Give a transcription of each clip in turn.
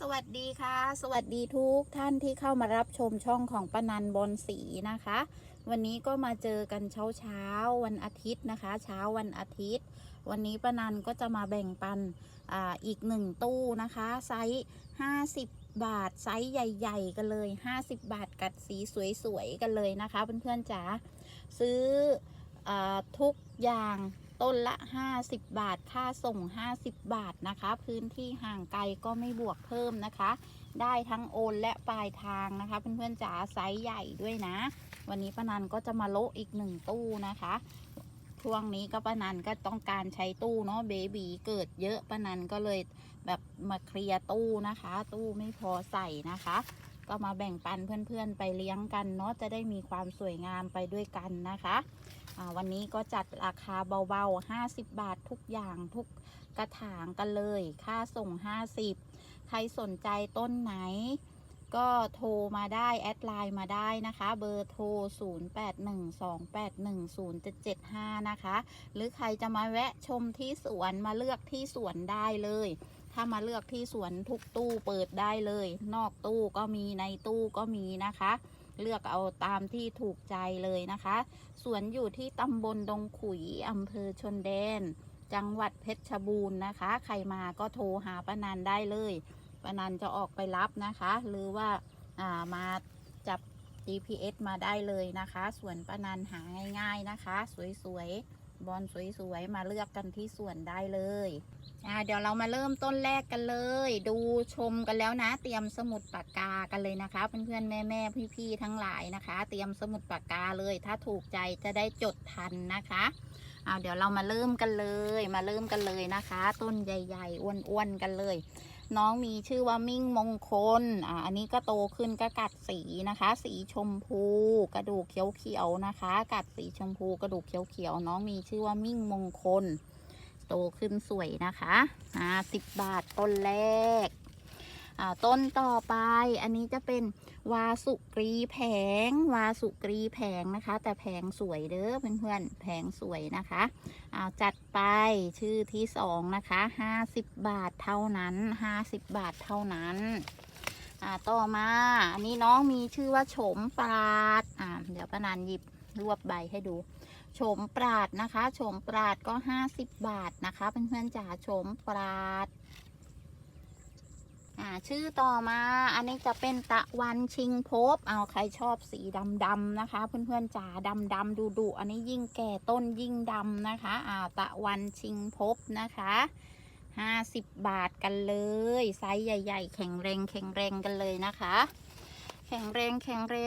สวัสดีค่ะ สวัสดีทุกท่านที่เข้ามารับชมช่องของปนันบนสีนะคะ วันนี้ก็มาเจอกันเช้าเช้าวันอาทิตย์นะคะ เช้าวันอาทิตย์ วันนี้ปนันก็จะมาแบ่งปันอ่าอีกหนึ่งตู้นะคะ ไซส์50 บาทไซส์ใหญ่ ๆ กันเลย 50 บาทกัดสีสวยๆกันเลยนะคะ เพื่อนๆจ๋าซื้ออทุกอย่าง ต้นละ 50 บาท ค่าส่ง 50 บาทนะคะ พื้นที่ห่างไกลก็ไม่บวกเพิ่มนะคะ ได้ทั้งโอนและปลายทางนะคะ เพื่อนๆจ๋าไซส์ใหญ่ด้วยนะ วันนี้ปานันก็จะมาโละอีกหนึ่งตู้นะคะ ช่วงนี้ก็ปานันก็ต้องการใช้ตู้เนาะเบบีเกิดเยอะปานันก็เลยแบบมาเคลียร์ตู้นะคะ ตู้ไม่พอใส่นะคะ ก็มาแบ่งปันเพื่อนๆไปเลี้ยงกันเนาะจะได้มีความสวยงามไปด้วยกันนะคะวันนี้ก็จัดราคาเบาๆ 50 บาททุกอย่างทุกกระถางกันเลย ค่าส่ง 50 ใครสนใจต้นไหน ก็โทรมาได้ แอดไลน์มาได้นะคะ เบอร์โทร 0812810775 นะคะ หรือใครจะมาแวะชมที่สวนมาเลือกที่สวนได้เลย ถ้ามาเลือกที่สวนทุกตู้เปิดได้เลย นอกตู้ก็มีในตู้ก็มีนะคะ เลือกเอาตามที่ถูกใจเลยนะคะสวนอยู่ที่ตำบลดงขุยอำเภอชนแดน จังหวัดเพชรบูรณ์นะคะ ใครมาก็โทรหาป้านันได้เลยป้านันจะออกไปรับนะคะ หรือว่าามาจับ GPS มาได้เลยนะคะสวนป้านันหาง่ายๆนะคะ สวยๆบอลสวยๆมาเลือกกันที่สวนได้เลย อ่าเดี๋ยวเรามาเริ่มต้นแรกกันเลย ดูชมกันแล้วนะ เตรียมสมุดปากกากันเลยนะคะเพื่อนๆแม่ๆพี่ๆทั้งหลายนะคะ เตรียมสมุดปากกาเลย ถ้าถูกใจจะได้จดทันนะคะเอาเดี๋ยวเรามาเริ่มกันเลย มาเริ่มกันเลยนะคะ ต้นใหญ่ๆอ้วนๆกันเลย น้องมีชื่อว่ามิ่งมงคลอ่าอันนี้ก็โตขึ้นก็กัดสีนะคะ สีชมพู กระดูกเขียวๆนะคะ กัดสีชมพู กระดูกเขียวๆน้องมีชื่อว่ามิ่งมงคล โตขึ้นสวยนะคะอ่าสิบบาทต้นแรกอ่าต้นต่อไปอันนี้จะเป็นวาสุกรีแผงวาสุกรีแผงนะคะ แต่แผงสวยเด้อเพื่อนๆแผงสวยนะคะเอาจัดไปชื่อที่สองนะคะห้าสิบบาทเท่านั้นห้าสิบบาทเท่านั้นอ่าต่อมา อันนี้น้องมีชื่อว่าโฉมปราดอ่าเดี๋ยวป้านันหยิบรวบใบให้ดู โฉมปราดนะคะโฉมปราดก็ห้าสิบบาทนะคะเพื่อนๆจ๋าโฉมปราดอ่าชื่อต่อมาอันนี้จะเป็นตะวันชิงภพเอาใครชอบสีดำๆนะคะ เพื่อนๆจ๋าดำๆดูดุอันนี้ยิ่งแก่ต้นยิ่งดำนะคะอ่าตะวันชิงภพนะคะห้าสิบบาทกันเลย ไซส์ใหญ่ ๆ แข็งแรงแข็งแรงกันเลยนะคะ ข็งแรงแข็งแร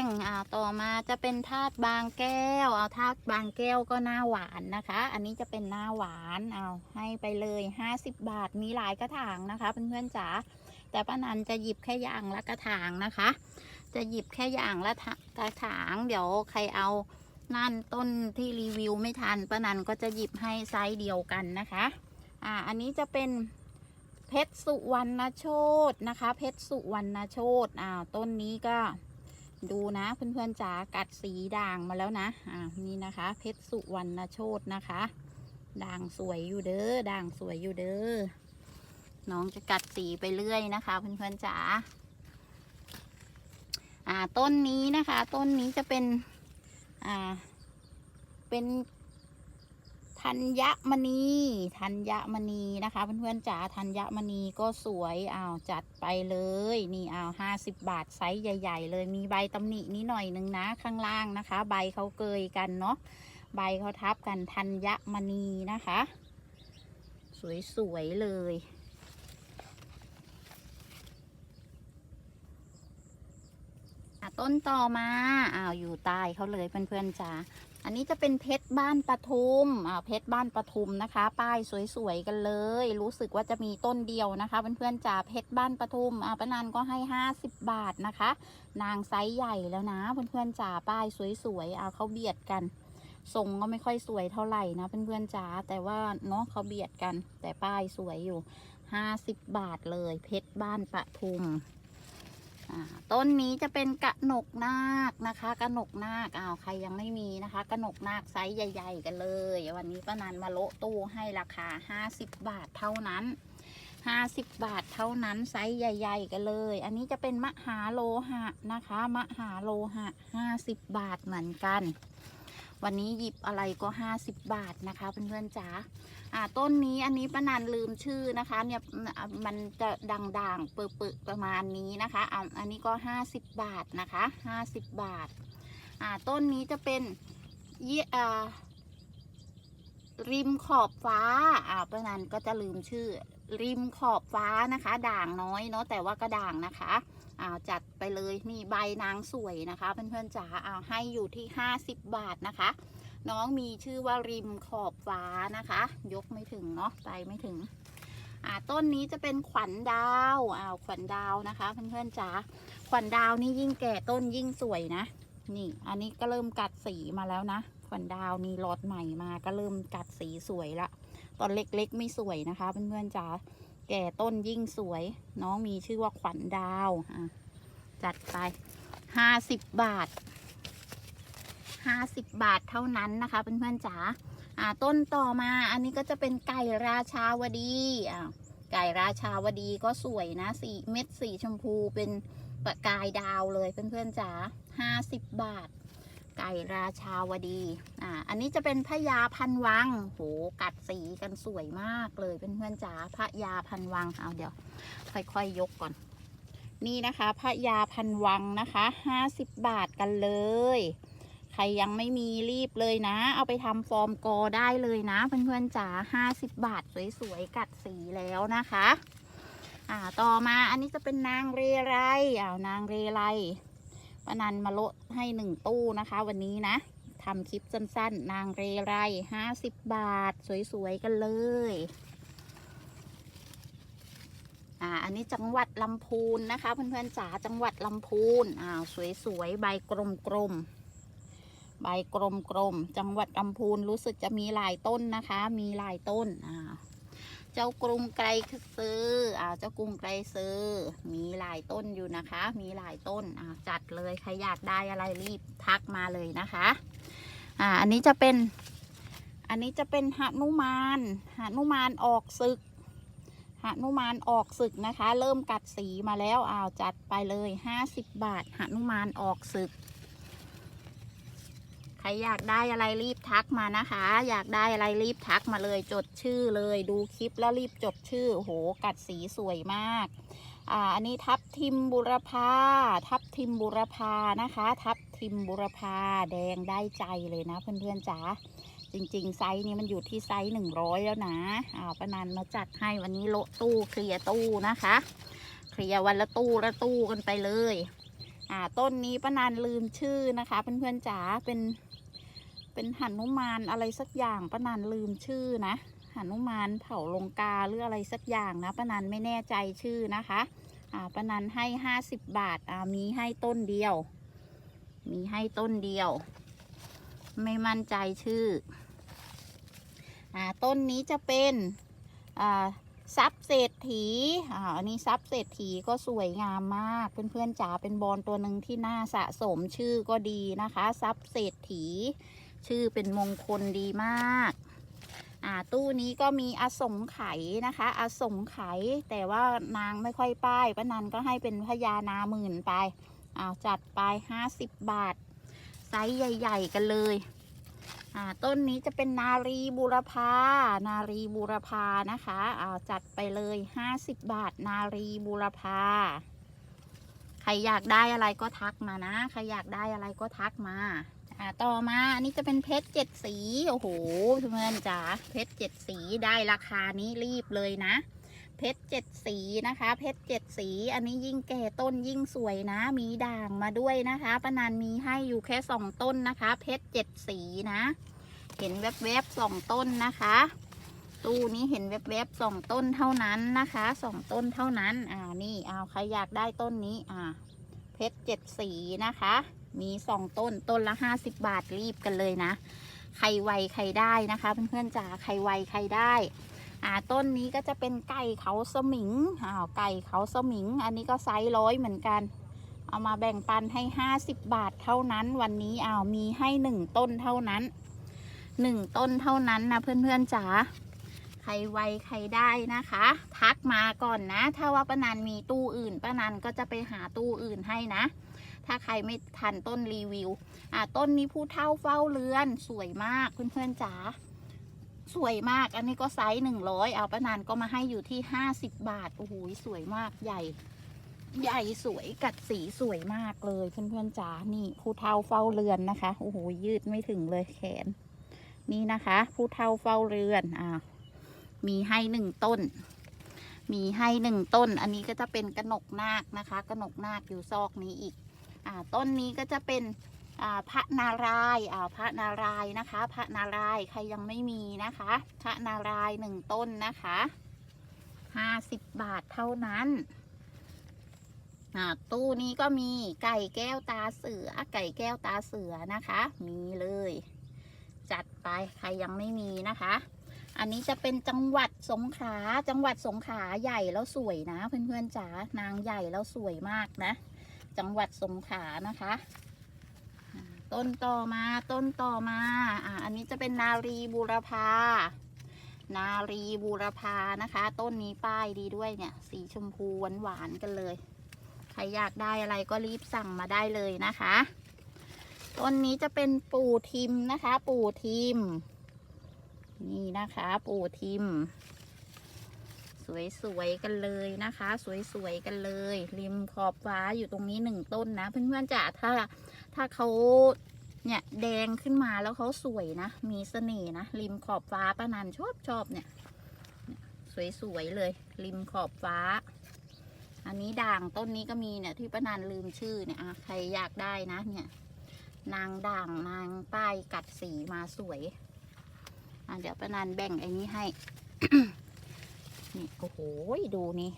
งอ่าต่อมาจะเป็นธาตุบางแก้วเอาธาตุบางแก้วก็หน้าหวานนะคะ อันนี้จะเป็นหน้าหวานเอาให้ไปเลยห้าสิบบาทมีหลายกระถางนะคะเพื่อนๆจ๋าแต่ป้านันจะหยิบแค่อย่างละกระถางนะคะ จะหยิบแค่อย่างละกระถาง เดี๋ยวใครเอานั่นต้นที่รีวิวไม่ทันป้านันก็จะหยิบให้ไซส์เดียวกันนะคะอ่าอันนี้จะเป็น เพชรสุวรรณโชตนะคะ เพชรสุวรรณโชตอ่าต้นนี้ก็ดูนะเพื่อนๆจ๋ากัดสีด่างมาแล้วนะอ่านี่นะคะ เพชรสุวรรณโชตนะคะ ด่างสวยอยู่เด้อด่างสวยอยู่เด้อน้องจะกัดสีไปเรื่อยนะคะ เพื่อนๆจ๋าอ่าต้นนี้นะคะ ต้นนี้จะเป็นอ่าเป็น ธัญมณีธัญมณีนะคะ เพื่อนๆจ๋าธัญมณีก็สวยอ้าวจัดไปเลยนี่อ้าวห้าสิบบาทไซส์ใหญ่ ๆ เลยมีใบตำหนินิดหน่อยนึงนะข้างล่างนะคะ ใบเขาเกยกันเนาะใบเขาทับกันธัญมณีนะคะ สวยๆเลยต้นต่อมาอ้าวอยู่ใต้เขาเลยเพื่อนๆจ้า อันนี้จะเป็นเพชรบ้านปทุมอ่าเพชรบ้านปทุมนะคะ ป้ายสวยๆกันเลย รู้สึกว่าจะมีต้นเดียวนะคะเพื่อนๆจ้าเพชรบ้านปทุมอ่าป้านันก็ให้ห้าสิบบาทนะคะ นางไซส์ใหญ่แล้วนะเพื่อนๆจ้าป้ายสวยๆอ่าเขาเบียดกันทรงก็ไม่ค่อยสวยเท่าไหร่นะเพื่อนๆจ้าแต่ว่าเนาะเขาเบียดกัน แต่ป้ายสวยอยู่ห้าสิบบาทเลย เพชรบ้านปทุม ต้นนี้จะเป็นกระหนกนาคนะคะกระหนกนาคอ้าวใครยังไม่มีนะคะกระหนกนาคไซส์ใหญ่ ๆ กันเลย วันนี้ป้านันมาโละตู้ให้ราคา50บาทเท่านั้นห้าสิบบาทเท่านั้นไซส์ใหญ่ ๆ กันเลย อันนี้จะเป็นมหาโลหะนะคะ มหาโลหะห้าสิบบาทเหมือนกัน วันนี้หยิบอะไรก็ห้าสิบบาทนะคะเพื่อนๆจ๋า อ่าต้นนี้อันนี้ป้านันลืมชื่อนะคะ เนี่ยมันจะด่างๆเปื้อๆประมาณนี้นะคะอ่าอันนี้ก็ห้าสิบบาทนะคะห้าสิบบาทอ่าต้นนี้จะเป็นยี่อ่าริมขอบฟ้าอ่าป้านันก็จะลืมชื่อ ริมขอบฟ้านะคะ ด่างน้อยเนาะแต่ว่าก็ด่างนะคะอาจัดไปเลยนี่ใบนางสวยนะคะเพื่อนๆจ๋าอ่าให้อยู่ที่ห้าสิบบาทนะคะ น้องมีชื่อว่าริมขอบฟ้านะคะ ยกไม่ถึงเนาะไปไม่ถึง อ่าต้นนี้จะเป็นขวัญดาวอ้าวขวัญดาวนะคะเพื่อนๆจ๋าขวัญดาวนี่ยิ่งแก่ต้นยิ่งสวยนะ นี่ อันนี้ก็เริ่มกัดสีมาแล้วนะ ขวัญดาวนี่รอดใหม่มาก็เริ่มกัดสีสวยละตอนเล็กๆไม่สวยนะคะเพื่อนๆจ๋าแก่ต้นยิ่งสวย น้องมีชื่อว่าขวัญดาวอะจัดไปห้าสิบบาท ห้าสิบบาทเท่านั้นนะคะเพื่อนๆจ๋าอ่าต้นต่อมาอันนี้ก็จะเป็นไก่ราชาวดีไก่ราชาวดีก็สวยนะสีเม็ดสีชมพูเป็นประกายดาวเลยเพื่อนๆจ๋าห้าสิบบาท ไก่ราชาวดีอ่าอันนี้จะเป็นพญาพันวังโหกัดสีกันสวยมากเลยเพื่อนๆจ๋าพญาพันวังเอาเดี๋ยว ค่อยๆยยกก่อนนี่นะคะพญาพันวังนะคะห้าสิบบาทกันเลย ใครยังไม่มีรีบเลยนะ เอาไปทำฟอร์มกอได้เลยนะ เพื่อนๆจ๋าห้าสิบบาทสวยๆ กัดสีแล้วนะคะ อ่าต่อมาอันนี้จะเป็นนางเรไรอ้าวนางเรไรปนันมาโลให้หนึ่งตู้นะคะ วันนี้นะทำคลิปสั้นๆ นางเรไรห้าสิบบาท สวยๆ กันเลย อ่า อันนี้จังหวัดลำพูนนะคะ เพื่อนๆจ๋าจังหวัดลำพูนอ้าวสวยๆ ใบกลมๆ ใบกลมๆ จังหวัดลำพูนรู้สึกจะมีหลายต้นนะคะ มีหลายต้นอ่าเจ้ากรุงไกรซื้ออ่าเจ้ากรุงไกรซื้อ มีหลายต้นอยู่นะคะ มีหลายต้นอ่าจัดเลยใครอยากได้อะไรรีบทักมาเลยนะคะอ่าอันนี้จะเป็น อันนี้จะเป็นหนุมานหนุมานออกศึกหนุมานออกศึกนะคะ เริ่มกัดสีมาแล้วอ้าวจัดไปเลยห้าสิบบาทหนุมานออกศึก ครอยากได้อะไรรีบทักมานะคะ อยากได้อะไรรีบทักมาเลยจดชื่อเลยดูคลิปแล้วรีบจดชื่อโหกัดสีสวยมากอ่าอันนี้ทับทิมบุรพาทับทิมบุรพานะคะ ทับทิมบุรพาแดงได้ใจเลยนะเพื่อนๆจ๋าจริงๆ ไซส์นี้มันอยู่ที่ไซส์หนึ่งร้อยแล้วนะอ่าป้านันมาจัดให้วันนี้โละตู้เคลียร์ตู้นะคะ เคลียร์วันละตู้ละตู้กันไปเลยอ่าต้นนี้ป้านันลืมชื่อนะคะเพื่อนๆจ๋าเป็น เป็นหนุมานอะไรสักอย่างป้านันลืมชื่อนะหนุมานเผาลงกาหรืออะไรสักอย่างนะป้านันไม่แน่ใจชื่อนะคะอ่าป้านันให้ห้าสิบบาทอ่ามีให้ต้นเดียว มีให้ต้นเดียว ไม่มั่นใจชื่ออ่าต้นนี้จะเป็นอ่าซับเศรษฐีอ่าอันนี้ซับเศรษฐีก็สวยงามมาก เพื่อนๆจ๋าเป็นบอลตัวหนึ่งที่น่าสะสมชื่อก็ดีนะคะซับเศรษฐี ชื่อเป็นมงคลดีมาก อ่าตู้นี้ก็มีอสงไขนะคะ อสงไข แต่ว่านางไม่ค่อยป้ายป้านันก็ให้เป็นพญานาหมื่นไปอ่าจัดไปห้าสิบบาท ไซส์ใหญ่ ๆ กันเลยอ่าต้นนี้จะเป็นนารีบูรพา นารีบูรพานะคะอ่าจัดไปเลยห้าสิบบาท นารีบูรพา ใครอยากได้อะไรก็ทักมานะ ใครอยากได้อะไรก็ทักมา อ่าต่อมาอันนี้จะเป็นเพชรเจ็ดสี โอ้โหเพื่อนจ๋าเพชรเจ็ดสีได้ราคานี้รีบเลยนะ เพชรเจ็ดสีนะคะ เพชรเจ็ดสี อันนี้ยิ่งแก่ต้นยิ่งสวยนะ มีด่างมาด้วยนะคะปนันมีให้อยู่แค่สองต้นนะคะ เพชรเจ็ดสีนะ เห็นแวบๆสองต้นนะคะตู้นี้เห็นแวบๆสองต้นเท่านั้นนะคะสองต้นเท่านั้นอ่านี่เอาใครอยากได้ต้นนี้อ่าเพชรเจ็ดสีนะคะ มีสองต้นต้นละห้าสิบบาทรีบกันเลยนะ ใครไวใครได้นะคะ เพื่อนๆจ๋าใครไวใครได้ อ่าต้นนี้ก็จะเป็นไก่เขาสมิงอ้าวไก่เขาสมิง อันนี้ก็ไซส์ร้อยเหมือนกัน เอามาแบ่งปันให้ห้าสิบบาทเท่านั้นวันนี้อ้าวมีให้หนึ่งต้นเท่านั้นหนึ่งต้นเท่านั้นนะเพื่อนๆจ๋าใครไวใครได้นะคะ ทักมาก่อนนะ ถ้าว่าป้านันมีตู้อื่นป้านันก็จะไปหาตู้อื่นให้นะ ถ้าใครไม่ทันต้นรีวิว อ่าต้นนี้ผู้เท่าเฝ้าเรือน สวยมากเพื่อนๆจ๋าสวยมากอันนี้ก็ไซส์หนึ่งร้อยเอาป้านันก็มาให้อยู่ที่ห้าสิบบาท โอ้โหสวยมากใหญ่ ใหญ่สวยกัดสีสวยมากเลยเพื่อนๆจ๋านี่ผู้เท่าเฝ้าเรือนนะคะโอ้โหยืดไม่ถึงเลยแขน นี่นะคะ ผู้เท่าเฝ้าเรือนอ่ามีให้หนึ่งต้น มีให้หนึ่งต้น อันนี้ก็จะเป็นกระหนกนาคนะคะกระหนกนาคอยู่ซอกนี้อีก ต้นนี้ก็จะเป็นพระนารายณ์อ่าพระนารายณ์นะคะ พระนารายณ์ใครยังไม่มีนะคะ พระนารายณ์หนึ่งต้นนะคะห้าสิบบาทเท่านั้นตู้นี้ก็มีไก่แก้วตาเสือ ไก่แก้วตาเสือนะคะ มีเลย จัดไปใครยังไม่มีนะคะ อันนี้จะเป็นจังหวัดสงขลาจังหวัดสงขลาใหญ่แล้วสวยนะ เพื่อนๆจ๋านางใหญ่แล้วสวยมากนะ จังหวัดสงขลานะคะ ต้นต่อมาต้นต่อมาอ่าอันนี้จะเป็นนารีบูรพานารีบูรพานะคะ ต้นนี้ป้ายดีด้วยเนี่ย สีชมพูหวานๆกันเลย ใครอยากได้อะไรก็รีบสั่งมาได้เลยนะคะ ต้นนี้จะเป็นปู่ทิมนะคะ ปู่ทิม นี่นะคะ ปู่ทิม สวยๆกันเลยนะคะ สวยๆกันเลย ริมขอบฟ้าอยู่ตรงนี้หนึ่งต้นนะ เพื่อนๆจ๋าถ้าถ้าเขาเนี่ยแดงขึ้นมาแล้วเขาสวยนะ มีเสน่ห์นะริมขอบฟ้าป้านันชอบชอบเนี่ย สวยๆเลย ริมขอบฟ้า อันนี้ด่างต้นนี้ก็มีเนี่ยที่ป้านันลืมชื่อเนี่ยอะใครอยากได้นะเนี่ยนางด่างนางป้ายกัดสีมาสวย อะเดี๋ยวป้านันแบ่งไอ้นี้ให้ นี่โอ้โหดูนี่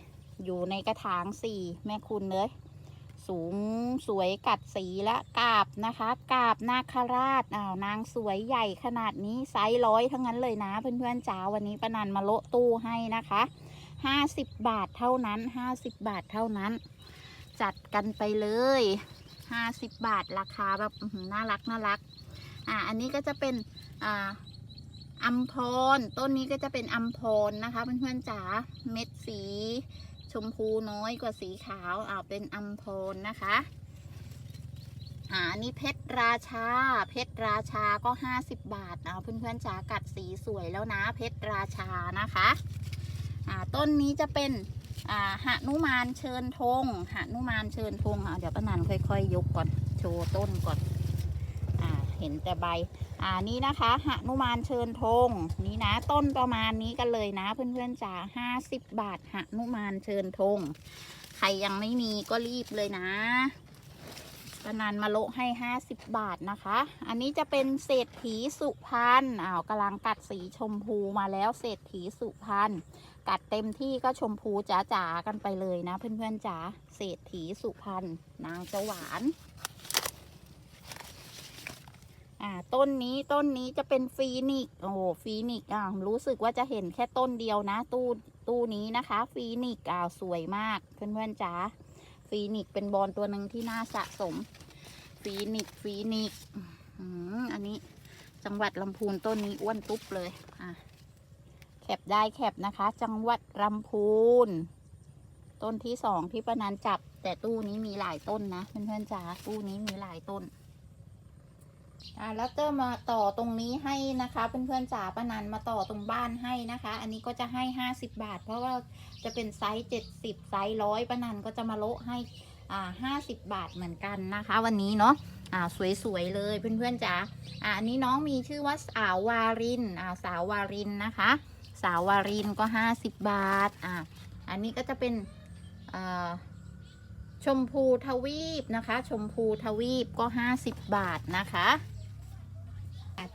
อยู่ในกระถางสี่แม่คุณเลย สูงสวยกัดสีและกาบนะคะ กาบนาคราชอ้าวนางสวยใหญ่ขนาดนี้ไซส์ร้อยทั้งนั้นเลยนะ เพื่อนๆจ๋าวันนี้ปนันมาโละตู้ให้นะคะห้าสิบบาทเท่านั้นห้าสิบบาทเท่านั้น จัดกันไปเลยห้าสิบบาทราคาแบบน่ารักน่ารัก อ่าอันนี้ก็จะเป็นอ่า อัมพร ต้นนี้ก็จะเป็นอัมพรนะคะเพื่อนๆจ๋า เม็ดสี ชมพูน้อยกว่าสีขาวอ่าเป็นอัมพรนะคะอ่านนี้เพชรราชา เพชรราชาก็ห้าสิบบาทเอาเพื่อนๆจ๋ากัดสีสวยแล้วนะ เพชรราชานะคะอ่าต้นนี้จะเป็นอ่าหนุมานเชิญธงหนุมานเชิญธงอะเดี๋ยวป้านันค่อยๆยกก่อนโชว์ต้นก่อนอ่าเห็นแต่ใบ อ่านี่นะคะหนุมานเชิญธงนี่นะ ต้นประมาณนี้กันเลยนะ เพื่อนๆจ๋าห้าสิบบาทหนุมานเชิญธงใครยังไม่มีก็รีบเลยนะปนันมาโละให้ห้าสิบบาทนะคะ อันนี้จะเป็นเศรษฐีสุพรรณอ้าวกำลังกัดสีชมพูมาแล้วเศรษฐีสุพรรณกัดเต็มที่ก็ชมพูจ๋าๆกันไปเลยนะ เพื่อนๆจ๋าเศรษฐีสุพรรณนางจะหวาน อ่า ต้นนี้ต้นนี้จะเป็นฟีนิก โอ้โหฟีนิกอ่ารู้สึกว่าจะเห็นแค่ต้นเดียวนะ ตู้ตู้นี้นะคะ ฟีนิกอ่าสวยมากเพื่อนๆจ๋าฟีนิกเป็นบอลตัวหนึ่งที่น่าสะสม ฟีนิกฟีนิกอืมอันนี้จังหวัดลำพูนต้นนี้อ้วนตุ๊บเลย อะแคปได้แคปนะคะ จังหวัดลำพูน ต้นที่สองที่ประนันจับ แต่ตู้นี้มีหลายต้นนะเพื่อนๆจ๋าตู้นี้มีหลายต้น อ่าแล้วก็มาต่อตรงนี้ให้นะคะ เพื่อนๆจ๋าป้านันมาต่อตรงบ้านให้นะคะ อันนี้ก็จะให้ห้าสิบบาท เพราะว่าจะเป็นไซส์เจ็ดสิบไซส์ร้อยป้านันก็จะมาโละให้อ่าห้าสิบบาทเหมือนกันนะคะ วันนี้เนาะอ่าสวยๆเลยเพื่อนๆจ๋าอ่าอันนี้น้องมีชื่อว่าสาววารินอ่าสาววารินนะคะ สาววารินก็ห้าสิบบาทอ่าอันนี้ก็จะเป็นอ่าชมพูทวีปนะคะ ชมพูทวีปก็ 50 บาทนะคะ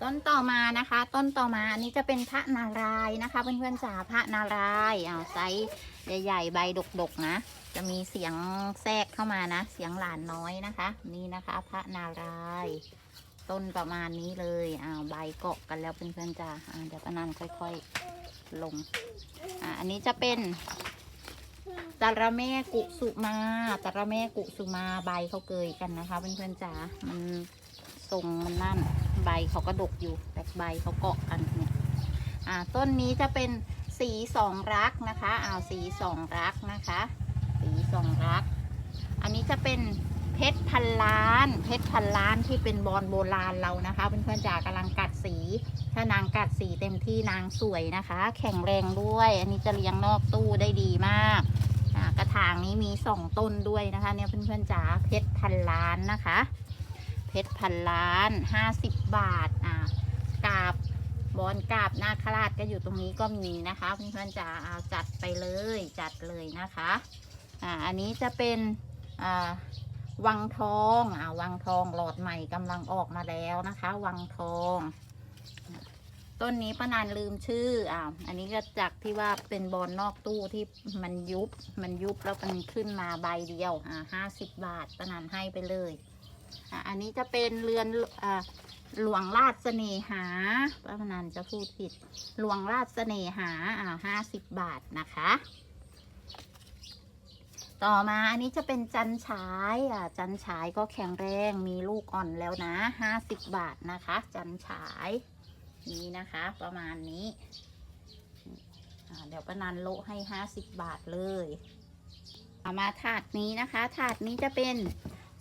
ต้นต่อมานะคะ ต้นต่อมาอันนี้จะเป็นพระนารายนะคะ เพื่อนๆจ๋าพระนารายอ้าวไซส์ใหญ่ๆใบดกๆนะ จะมีเสียงแทรกเข้ามานะ เสียงหลานน้อยนะคะ นี่นะคะ พระนารายต้นประมาณนี้เลยอ้าวใบเกาะกันแล้วเพื่อนๆจ๋าเดี๋ยวปะนันค่อยๆลงอ่าอันนี้จะเป็นตะระแม่กุสุมาตะระแม่กุสุมาใบเขาเกยกันนะคะเพื่อนๆจ๋ามันทรงมันนั่น ใบเขาก็ดกอยู่ แต่ใบเขาเกาะกันเนี่ยอ่าต้นนี้จะเป็นสีสองรักนะคะอ่าสีสองรักนะคะ สีสองรัก อันนี้จะเป็นเพชรพันล้าน เพชรพันล้านที่เป็นบอลโบราณเรานะคะเพื่อนๆจ๋ากำลังกัดสี ถ้านางกัดสีเต็มที่นางสวยนะคะ แข็งแรงด้วย อันนี้จะเลี้ยงนอกตู้ได้ดีมากกระถางนี้มีสองต้นด้วยนะคะ เนี่ยเพื่อนๆจ๋าเพชรพันล้านนะคะ เพชรพันล้านห้าสิบบาทอ่ากาบบอลกาบนาคราชก็อยู่ตรงนี้ก็มีนะคะเพื่อนๆจ๋าเอาจัดไปเลยจัดเลยนะคะอ่าอันนี้จะเป็นอ่าวังทองอ่าวังทองหลอดใหม่กำลังออกมาแล้วนะคะ วังทองต้นนี้ป้านานลืมชื่ออ่าอันนี้ก็จากที่ว่าเป็นบอลนอกตู้ที่มันยุบมันยุบแล้วมันขึ้นมาใบเดียวอ่าห้าสิบบาทป้านานให้ไปเลย อันนี้จะเป็นเรือนอหลวงราชเสน่หาป้านันจะพูดผิด หลวงราชเสน่หาอ่าห้าสิบบาทนะคะ ต่อมาอันนี้จะเป็นจันฉายอ่าจันฉายก็แข็งแรงมีลูกอ่อนแล้วนะห้าสิบบาทนะคะ จันฉายนี้นะคะ ประมาณนี้ เดี๋ยวป้านันโละให้ห้าสิบบาทเลยเอามาถาดนี้นะคะ ถาดนี้จะเป็น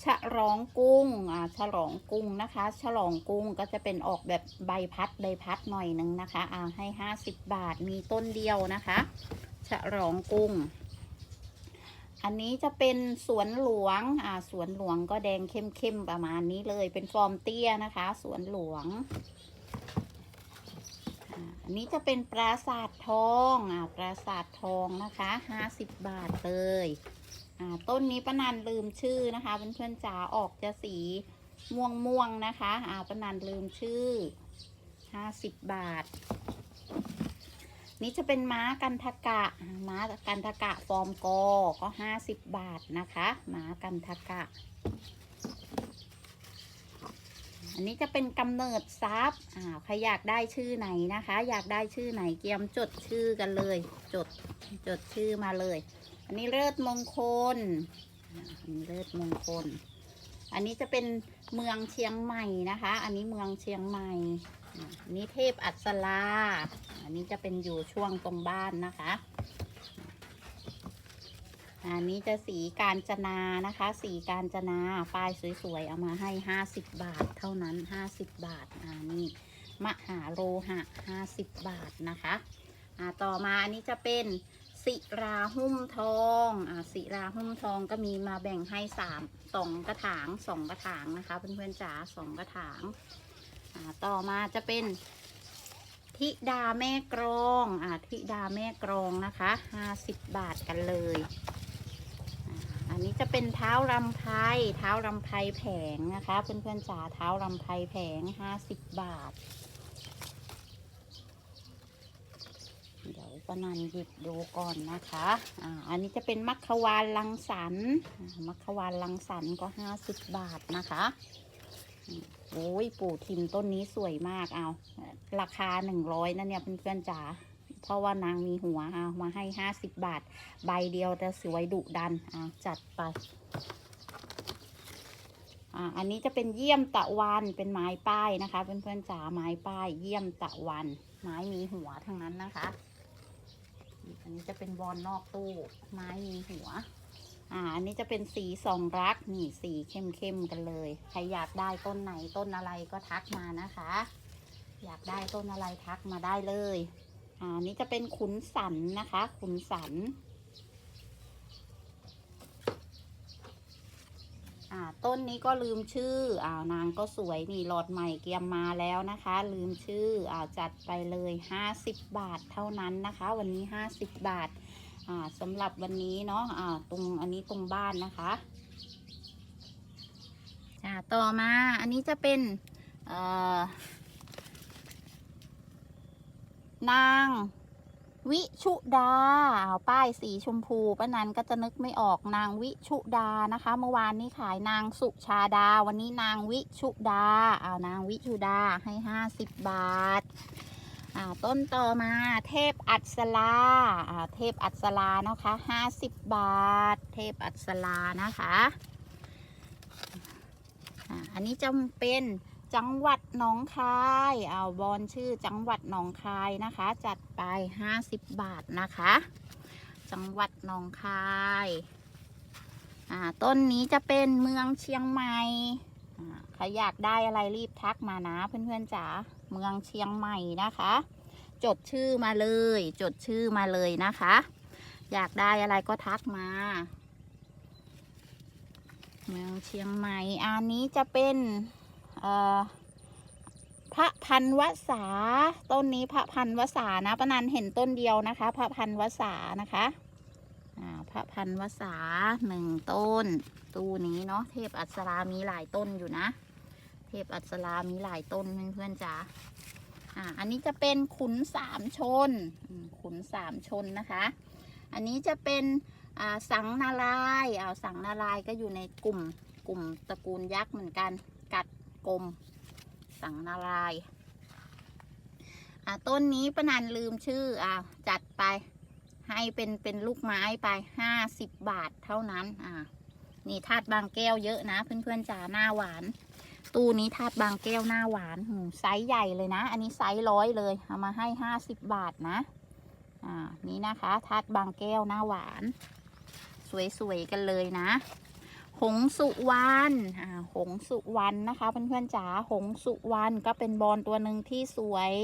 ฉลองกุ้งอ่าฉลองกุ้งนะคะ ฉลองกุ้งก็จะเป็นออกแบบใบพัดใบพัดหน่อยหนึ่งนะคะอ่าให้ห้าสิบบาทมีต้นเดียวนะคะ ฉลองกุ้ง อันนี้จะเป็นสวนหลวงอ่าสวนหลวงก็แดงเข้มๆประมาณนี้เลยเป็นฟอร์มเตี้ยนะคะ สวนหลวงอันนี้จะเป็นปราสาททองอ่าปราสาททองนะคะห้าสิบบาทเลย ต้นนี้ป้านันลืมชื่อนะคะเพื่อนๆจ๋าออกจะสีม่วงม่วงๆนะคะอ่าป้านันลืมชื่อห้าสิบบาท นี่จะเป็นม้ากันทกะ ม้ากันทกะฟอร์มกอก็ห้าสิบบาทนะคะม้ากันทกะ อันนี้จะเป็นกำเนิดทรัพย์อ่าใครอยากได้ชื่อไหนนะคะ อยากได้ชื่อไหนเกียมจดชื่อกันเลย จดจดชื่อมาเลย อันนี้เลิศมงคล อันนี้เลิศมงคล อันนี้จะเป็นเมืองเชียงใหม่นะคะ อันนี้เมืองเชียงใหม่อันนี้เทพอัศราอันนี้จะเป็นอยู่ช่วงตรงบ้านนะคะ อันนี้จะสีการจนานะคะ สีการจนาป้ายสวยๆ เอามาให้ห้าสิบบาทเท่านั้นห้าสิบบาท อ่านี่มหาโลหะห้าสิบบาทนะคะ อ่าต่อมาอันนี้จะเป็น สิราหุ้มทองอ่าสิราหุ้มทองก็มีมาแบ่งให้สามสองกระถางสองกระถางนะคะเพื่อนๆจ๋าสองกระถางอ่าต่อมาจะเป็นธิดาแม่กรองอ่าธิดาแม่กรองนะคะห้าสิบบาทกันเลย อันนี้จะเป็นเท้ารำไพเท้ารำไพแผงนะคะ เพื่อนๆจ๋าเท้ารำไพแผงห้าสิบบาท นันหยิบดูก่อนนะคะอ่าอันนี้จะเป็นมัคควานลังสรรมัคควานลังสรรก็ห้าสิบบาทนะคะโอ้ยปู่ทิมต้นนี้สวยมากเอา ราคาหนึ่งร้อยนะเนี่ยเพื่อนๆจ๋าเพราะว่านางมีหัวเอามาให้ห้าสิบบาท ใบเดียวแต่สวยดุดันอ่าจัดไปอ่าอันนี้จะเป็นเยี่ยมตะวันเป็นไม้ป้ายนะคะเพื่อนๆจ๋าไม้ป้าย เยี่ยมตะวัน ไม้มีหัวทั้งนั้นนะคะ อันนี้จะเป็นบอลนอกตู้ ไม้มีหัว อ่า อันนี้จะเป็นสีสองรัก นี่สีเข้มๆกันเลย ใครอยากได้ต้นไหนต้นอะไรก็ทักมานะคะ อยากได้ต้นอะไรทักมาได้เลย อ่านนี้จะเป็นขุนสันนะคะ ขุนสัน อ่า ต้นนี้ก็ลืมชื่ออ่านางก็สวยนี่หลอดใหม่เกียมมาแล้วนะคะ ลืมชื่ออ่าจัดไปเลยห้าสิบบาทเท่านั้นนะคะ วันนี้ห้าสิบบาทอ่าสำหรับวันนี้เนาะอ่าตรงอันนี้ตรงบ้านนะคะอ่าต่อมาอันนี้จะเป็นเอ่อนาง วิชุดาเอาป้ายสีชมพูป้านันก็จะนึกไม่ออกนางวิชุดานะคะ เมื่อวานนี้ขายนางสุชาดา วันนี้นางวิชุดาเอานางวิชุดาให้ห้าสิบบาทอ่าต้นต่อมาเทพอัศราอ่าเทพอัศรานะคะห้าสิบบาท เทพอัศรานะคะอ่าอันนี้จะเป็น จังหวัดหนองคายเอาบอลชื่อจังหวัดหนองคายนะคะ จัดไป50บาทนะคะ จังหวัดหนองคายอ่าต้นนี้จะเป็นเมืองเชียงใหม่ใครอยากได้อะไรรีบทักมานะเพื่อนๆจ๋าเมืองเชียงใหม่นะคะ จดชื่อมาเลย จดชื่อมาเลยนะคะ อยากได้อะไรก็ทักมาเมืองเชียงใหม่ อันนี้จะเป็น พระพันวษาต้นนี้พระพันวษานะปนันเห็นต้นเดียวนะคะ พระพันวษานะคะพระพันวษาหนึ่งต้น ตู้นี้เนาะเทพอัศรามีหลายต้นอยู่นะ เทพอัศรามีหลายต้นเพื่อนๆจ๋าอ่าอันนี้จะเป็นขุนสามชนขุนสามชนนะคะ อันนี้จะเป็นสังนารายณ์อ่าสังนารายก็อยู่ในกลุ่มกลุ่มตระกูลยักษ์เหมือนกันกัด กลมสังนารายอ่าต้นนี้ประนันลืมชื่ออ่าจัดไปให้เป็นเป็นลูกไม้ไปห้าสิบบาทเท่านั้นอ่านี่ธาตุบางแก้วเยอะนะ เพื่อนๆจ๋าหน้าหวาน ตู้นี้ธาตุบางแก้วหน้าหวานหูไซส์ใหญ่เลยนะ อันนี้ไซส์ร้อยเลยเอามาให้ห้าสิบบาทนะอ่านี่นะคะธาตุบางแก้วหน้าหวาน สวยๆกันเลยนะ หงสุวรรณอ่าหงสุวรรณนะคะเพื่อนๆจ๋าหงสุวรรณก็เป็นบอลตัวหนึ่งที่สวย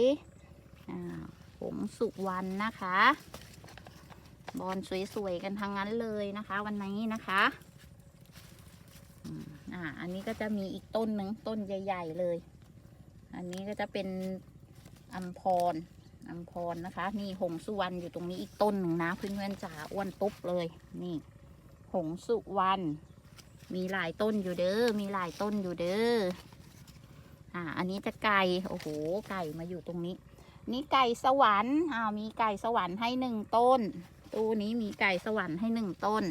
อ่าหงสุวรรณนะคะ บอลสวยๆกันทั้งนั้นเลยนะคะ วันนี้นะคะอ่าอันนี้ก็จะมีอีกต้นหนึ่งต้นใหญ่ ๆ เลย อันนี้ก็จะเป็นอัมพรอัมพรนะคะ นี่หงสุวรรณอยู่ตรงนี้อีกต้นหนึ่งนะเพื่อนๆจ๋าอ้วนตุ๊บเลย นี่ หงสุวรรณ มีหลายต้นอยู่เด้อ มีหลายต้นอยู่เด้อ อ่า อันนี้จะไก่ โอ้โห ไก่มาอยู่ตรงนี้ นี่ไก่สวรรค์อ้าวมีไก่สวรรค์ให้หนึ่งต้น ตู้นี้มีไก่สวรรค์ให้หนึ่งต้น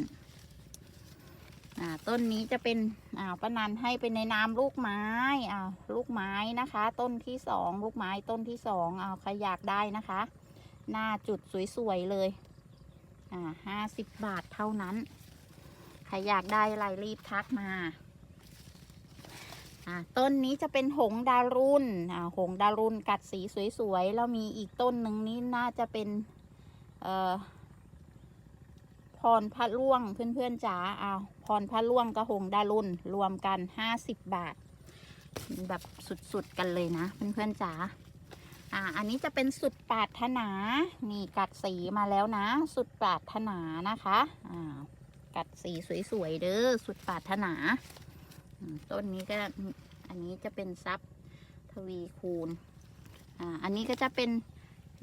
อ่า ต้นนี้จะเป็นอ่าป้านันให้เป็นในนามลูกไม้อ่าลูกไม้นะคะ ต้นที่สองลูกไม้ต้นที่สองอ่าใครอยากได้นะคะ หน้าจุดสวยๆเลย อ่าห้าสิบบาทเท่านั้น ใครอยากได้อะไรรีบทักมาต้นนี้จะเป็นหงดารุนหงดารุนกัดสีสวยๆ แล้วมีอีกต้นหนึ่งนี้น่าจะเป็นพรพระล่วงเพื่อนๆจ๋าอ้าวพรพระล่วงกับหงดารุนรวมกันห้าสิบบาท แบบสุดๆกันเลยนะ เพื่อนๆจ๋าอ่า อันนี้จะเป็นสุดปารถนา นี่กัดสีมาแล้วนะ สุดปารถนานะคะ อ่า กัดสีสวยๆเด้อสุดปรารถนา ต้นนี้ก็อันนี้จะเป็นซับทวีคูณอ่าอันนี้ก็จะเป็น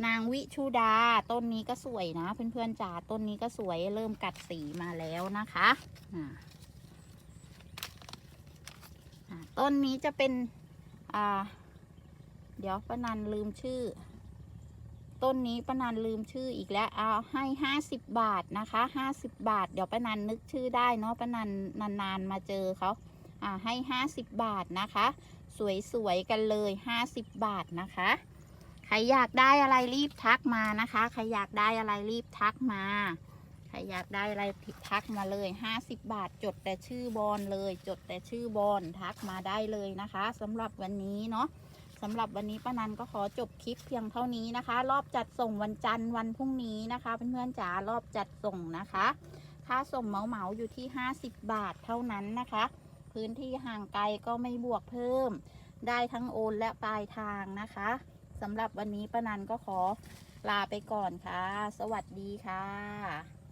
นางวิชุดา ต้นนี้ก็สวยนะเพื่อนๆจ๋าต้นนี้ก็สวยเริ่มกัดสีมาแล้วนะคะอ่าต้นนี้จะเป็น อ่า เดี๋ยวป้านันลืมชื่อ ต้นนี้ป้านันลืมชื่ออีกแล้วเอาให้ห้าสิบบาทนะคะห้าสิบบาท เดี๋ยวป้านันนึกชื่อได้เนาะป้านันนานๆมาเจอเขาอ่าให้ห้าสิบบาทนะคะ สวยๆกันเลยห้าสิบบาทนะคะ ใครอยากได้อะไรรีบทักมานะคะ ใครอยากได้อะไรรีบทักมา ใครอยากได้อะไรทักมาเลยห้าสิบบาท จดแต่ชื่อบอลเลย จดแต่ชื่อบอลทักมาได้เลยนะคะสำหรับวันนี้เนาะ สำหรับวันนี้ป้านันก็ขอจบคลิปเพียงเท่านี้นะคะ รอบจัดส่งวันจันทร์วันพรุ่งนี้นะคะเพื่อนๆจ๋ารอบจัดส่งนะคะ ค่าส่งเหมาเหมาๆอยู่ที่ 50 บาทเท่านั้นนะคะ พื้นที่ห่างไกลก็ไม่บวกเพิ่ม ได้ทั้งโอนและปลายทางนะคะสำหรับวันนี้ป้านันก็ขอลาไปก่อนค่ะ สวัสดีค่ะ